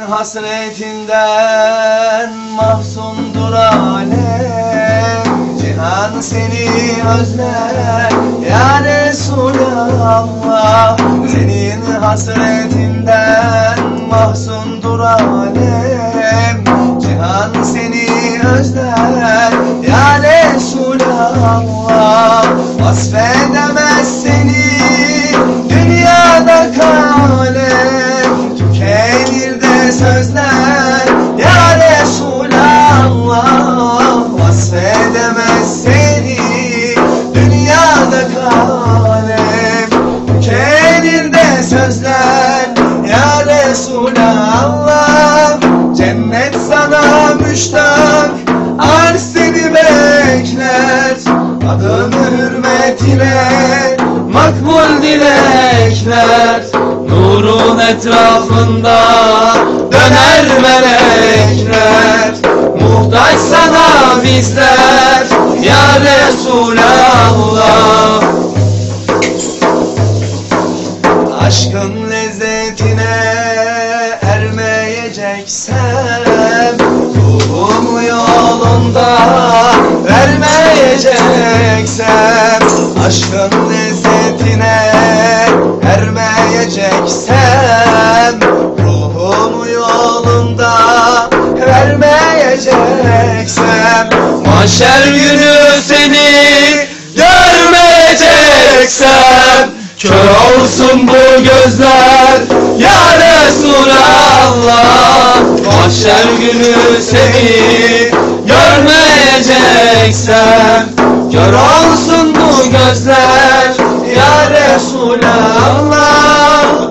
hasretinden mahzundur alem. Cihan seni özler ya Resulallah. Senin hasretinden mahzundur alem. Cihan seni özler ya Resulallah. Vasfedemez Cennet sana müştak Arş seni bekler. Adın hürmetine Makbul dilekler. Nurun etrafında Döner melekler. Muhtaç sana bizler Ya Resulallah ermeyeceksem Ruhumu yolunda vermeyeceksem Aşkın lezzetine ermeyeceksem Ruhumu yolunda vermeyeceksem Mahşer günü seni görmeyeceksem Kör olsun bu gözler Ya Resulallah Mahşer günü seni görmeyeceksem Kör olsun bu gözler Ya Resulallah.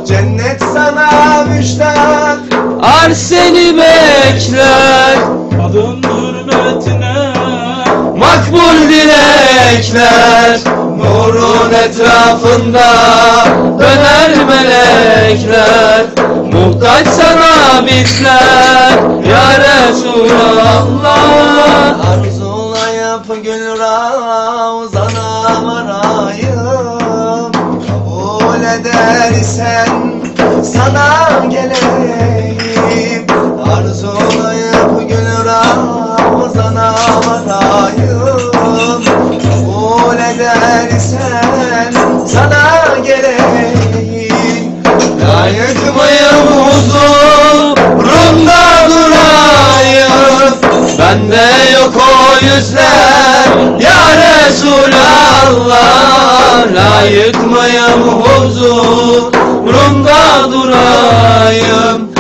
Cennet sana müştak Ar seni bekler. Adın hürmetine Makbul dilekler Nurun etrafında Döner melekler Muhtaç sana bizler Ya Resulallah. Arzulayıp gül ravzana varayım Kabul edersen sana geleyim. Arzulayıp gül ravzana varayım Kabul edersen sana geleyim. Layık Bende yok o yüzler ya Resulallah. Layık mıyım huzurumda durayım?